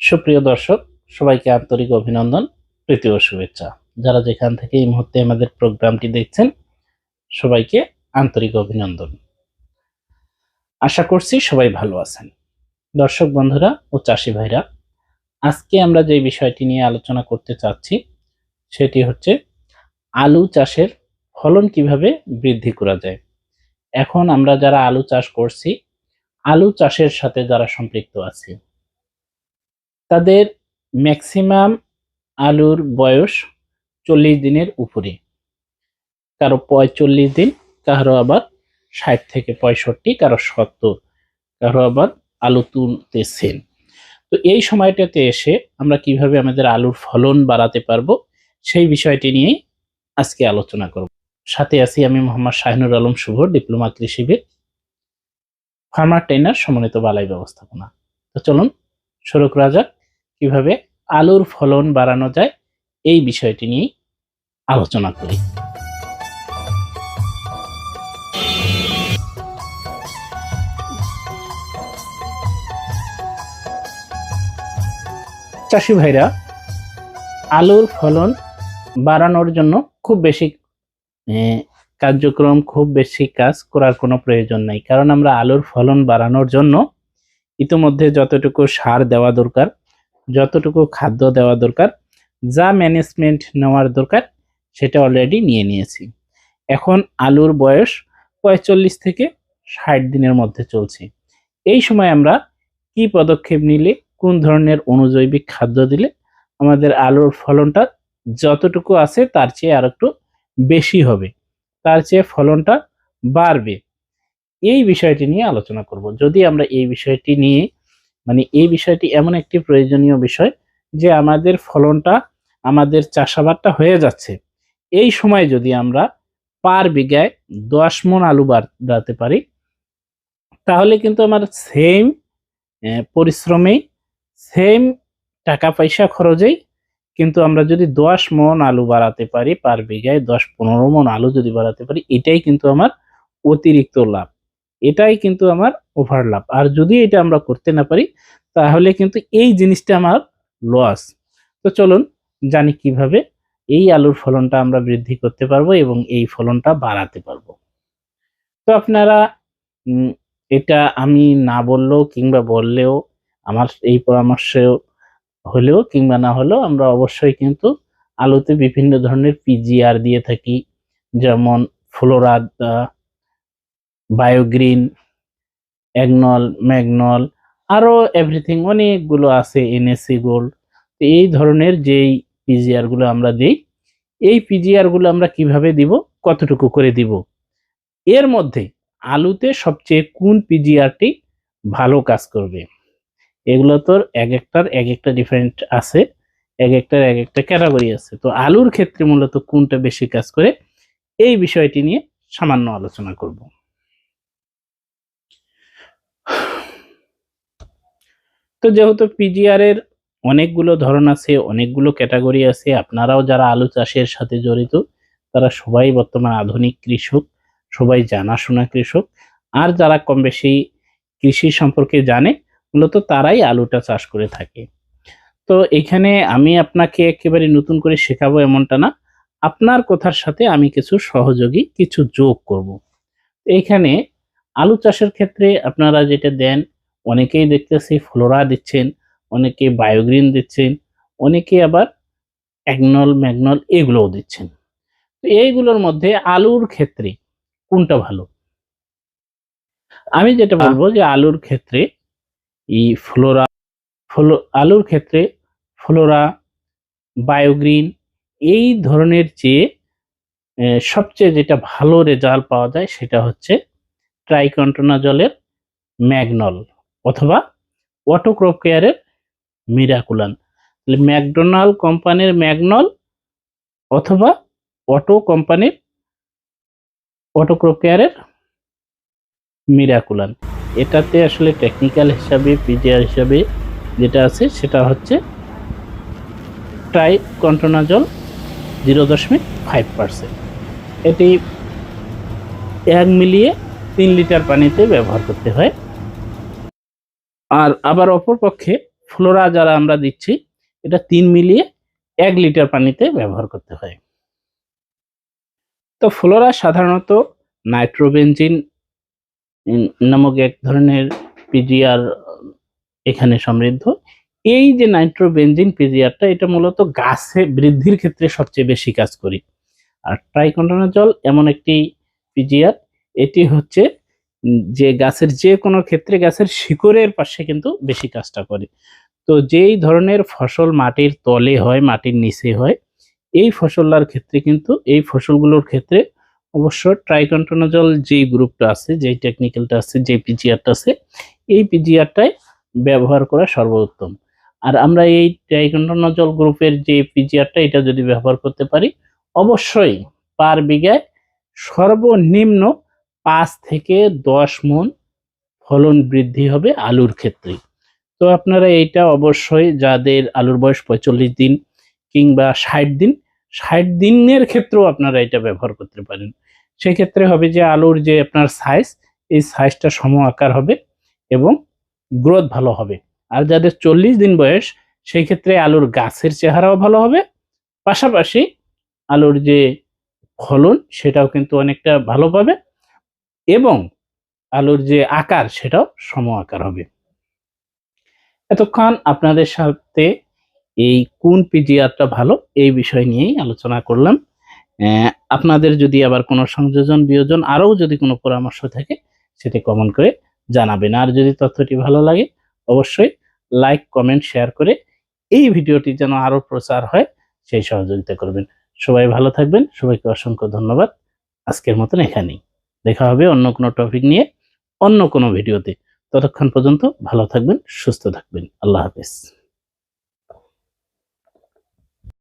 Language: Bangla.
সুপ্রিয় দর্শক, সবাইকে আন্তরিক অভিনন্দন, প্রীতি ও শুভেচ্ছা। যারা যেখান থেকে এই মুহূর্তে আমাদের প্রোগ্রামটি দেখছেন, সবাইকে আন্তরিক অভিনন্দন। আশা করছি সবাই ভালো আছেন। দর্শক বন্ধুরা ও চাষি ভাইরা, আজকে আমরা যে বিষয়টি নিয়ে আলোচনা করতে চাচ্ছি, সেটি হচ্ছে আলু চাষের ফলন কীভাবে বৃদ্ধি করা যায়। এখন আমরা যারা আলু চাষ করছি, আলু চাষের সাথে যারা সম্পৃক্ত আছি তাদের ম্যাক্সিমাম আলুর বয়স চল্লিশ দিনের উপরে। কারও পঁয়চল্লিশ দিন, কারও আবার ষাট থেকে পঁয়ষট্টি, কারও সত্তর, কারও আবার আলু তুলতেছেন তো এই সময়টাতে এসে আমরা কীভাবে আমাদের আলুর ফলন বাড়াতে পারব, সেই বিষয়টি নিয়েই আজকে আলোচনা করব। সাথে আছি আমি মোহাম্মদ শাহিনুর আলম শুভ, ডিপ্লোমা কৃষিবিদ, ফার্মার ট্রেনার, সমন্বিত বালাই ব্যবস্থাপনা। তো চলুন, শুরু যাক। কীভাবে আলুর ফলন বাড়ানো যায় এই বিষয়টি নিয়ে আলোচনা করি। চাষি ভাইরা, আলুর ফলন বাড়ানোর জন্য খুব বেশি কার্যক্রম খুব বেশি কাজ করার কোনো প্রয়োজন নাই। কারণ আমরা আলুর ফলন বাড়ানোর জন্য ইতিমধ্যে যতটুকু সার দেওয়া দরকার যতটুকু খাদ্য দেওয়া দরকার, যা ম্যানেজমেন্ট নেওয়ার দরকার, সেটা অলরেডি নিয়ে নিয়েছি। এখন আলুর বয়স পঁয়তাল্লিশ থেকে ষাট দিনের মধ্যে চলছে। এই সময় আমরা কি পদক্ষেপ নিলে, কোন ধরনের অনুজৈবিক খাদ্য দিলে আমাদের আলুর ফলনটা যতটুকু আছে, তার চেয়ে আর একটু বেশি হবে, তার চেয়ে ফলনটা বাড়বে। এই বিষয়টি নিয়ে আলোচনা করব। যদি আমরা এই বিষয়টি নিয়ে মানে এই বিষয়টি এমন একটি প্রয়োজনীয় বিষয় যে আমাদের ফলনটা, আমাদের চাষাবাদটা হয়ে যাচ্ছে। এই সময় যদি আমরা পার বিঘায় দশ মন আলু বাড়াতে পারি, তাহলে কিন্তু আমার সেম পরিশ্রমেই সেম টাকা পয়সা খরচেই কিন্তু আমরা যদি দশ মন আলু বাড়াতে পারি, পার বিঘায় দশ পনেরো মন আলু যদি বাড়াতে পারি, এটাই কিন্তু আমার অতিরিক্ত লাভ। এটাই কিন্তু আমার ওভার লাভ আর যদি এটা আমরা করতে না পারি, তাহলে কিন্তু এই জিনিসটা আমার লস তো চলুন জানি কীভাবে এই আলুর ফলনটা আমরা বৃদ্ধি করতে পারব এবং এই ফলনটা বাড়াতে পারব। তো আপনারা এটা আমি না বললেও কিংবা বললেও, আমার এই পরামর্শ হলেও কিংবা না হলেও আমরা অবশ্যই কিন্তু আলুতে বিভিন্ন ধরনের পিজিআর দিয়ে থাকি। যেমন ফ্লোরা বায়োগ্রিন অ্যাগনল ম্যাগনল আরও এভরিথিং অনেকগুলো আছে, এনএসসি গোল্ড। তো এই ধরনের যেই পিজিআরগুলো আমরা দিই, এই পিজিআরগুলো আমরা কীভাবে দিব, কতটুকু করে দিব? এর মধ্যে আলুতে সবচেয়ে কোন পিজিআরটি ভালো কাজ করবে? এগুলো তোর এক একটার এক একটা ডিফারেন্ট আছে, এক একটার এক একটা ক্যাটাগরি আছে। তো আলুর ক্ষেত্রে মূলত কোনটা বেশি কাজ করে, এই বিষয়টি নিয়ে সামান্য আলোচনা করব। তো যেহেতু পিজিআর এর অনেকগুলো ধরন আছে, অনেকগুলো ক্যাটাগরি আছে, আপনারাও যারা আলু চাষের সাথে জড়িত, তারা সবাই বর্তমান আধুনিক কৃষক, সবাই জানাশোনা কৃষক। আর যারা কম বেশি কৃষি সম্পর্কে জানে, মূলত তারাই আলুটা চাষ করে থাকে। তো এখানে আমি আপনাকে একেবারে নতুন করে শেখাবো এমনটা না। আপনার কথার সাথে আমি কিছু সহযোগী, কিছু যোগ করব। এইখানে আলু চাষের ক্ষেত্রে আপনারা যেটা দেন অনেকেই দেখতেছি ফ্লোরা দিচ্ছেন অনেকে বায়োগ্রিন দিচ্ছেন অনেকে আবার অ্যাগনল ম্যাগনল এগুলোও দিচ্ছেন। তো এইগুলোর মধ্যে আলুর ক্ষেত্রে কোনটা ভালো? আমি যেটা বলব যে আলুর ক্ষেত্রে এই ফ্লোরা ফ্লো আলুর ক্ষেত্রে ফ্লোরা বায়োগ্রিন এই ধরনের যে সবচেয়ে যেটা ভালো রেজাল্ট পাওয়া যায় সেটা হচ্ছে ট্রাইকন্টোনা জলের ম্যাগনল। অথবা অটো অটোক্রপ কেয়ারের মিরাকুলান ম্যাকডোনাল্ড কোম্পানির ম্যাগনল অথবা অটো কোম্পানির অটোক্রপ কেয়ারের মিরাকুলান এটাতে আসলে টেকনিক্যাল হিসাবে, পিজিআর হিসাবে যেটা আছে সেটা হচ্ছে ট্রাই কন্টোনাজল জিরো দশমিক ফাইভ পার্সেন্ট। এটি এক মিলিয়ে তিন লিটার পানিতে ব্যবহার করতে হয়। আর আবার অপরপক্ষে ফ্লোরা যারা আমরা দিচ্ছি, এটা তিন মিলিয়ে এক লিটার পানিতে ব্যবহার করতে হয়। তো ফ্লোরা সাধারণত নাইট্রোবেনজিন নামক এক ধরনের পিজিআর এখানে সমৃদ্ধ। এই যে নাইট্রোবেনজিন পিজিআরটা, এটা মূলত গাছে বৃদ্ধির ক্ষেত্রে সবচেয়ে বেশি কাজ করি। আর ট্রাইকন্ডোনাজল এমন একটি পিজিআর, এটি হচ্ছে যে গাছের যে কোনো ক্ষেত্রে গাছের শিকড়ের পাশে কিন্তু বেশি কাজটা করে। তো যেই ধরনের ফসল মাটির তলে হয়, মাটির নিচে হয়, এই ফসলার ক্ষেত্রে কিন্তু, এই ফসলগুলোর ক্ষেত্রে অবশ্য ট্রাইকন্টোনাজল যে গ্রুপটা আছে, যেই টেকনিক্যালটা আছে যে পিজিআরটা আছে, এই পিজিআরটাই ব্যবহার করা সর্বোত্তম। আর আমরা এই ট্রাইকন্টোনাজল গ্রুপের যে পিজিআরটা এটা যদি ব্যবহার করতে পারি, অবশ্যই পার বিঘায় সর্বনিম্ন পাঁচ থেকে দশ মন ফলন বৃদ্ধি হবে আলুর ক্ষেত্রে। তো আপনারা এইটা অবশ্যই যাদের আলুর বয়স পঁয়তাল্লিশ দিন কিংবা ষাট দিন, ষাট দিনের ক্ষেত্রেও আপনারা এটা ব্যবহার করতে পারেন। সেক্ষেত্রে হবে যে আলুর যে আপনার সাইজ এই সাইজটা সম আকার হবে এবং গ্রোথ ভালো হবে। আর যাদের চল্লিশ দিন বয়স সেই ক্ষেত্রে আলুর গাছের চেহারাও ভালো হবে। পাশাপাশি আলুর যে ফলন, সেটাও কিন্তু অনেকটা ভালো পাবে। এবং আলুর যে আকার, সেটাও সম আকার হবে। এতক্ষণ আপনাদের সাথে এই কোন পিজিআরটা ভালো, এই বিষয় নিয়েই আলোচনা করলাম। আপনাদের যদি আবার কোনো সংযোজন, বিয়োজন, আরও যদি কোনো পরামর্শ থাকে, সেটি কমেন্ট করে জানাবেন। আর যদি তথ্যটি ভালো লাগে, অবশ্যই লাইক, কমেন্ট, শেয়ার করে এই ভিডিওটি যেন আরও প্রচার হয়, সেই সহযোগিতা করবেন। সবাই ভালো থাকবেন। সবাইকে অসংখ্য ধন্যবাদ। আজকের মতন এখানেই। দেখা হবে অন্য কোনো টপিক নিয়ে অন্য কোনো ভিডিওতে ততক্ষণ পর্যন্ত ভালো থাকবেন, সুস্থ থাকবেন। আল্লাহ হাফেজ।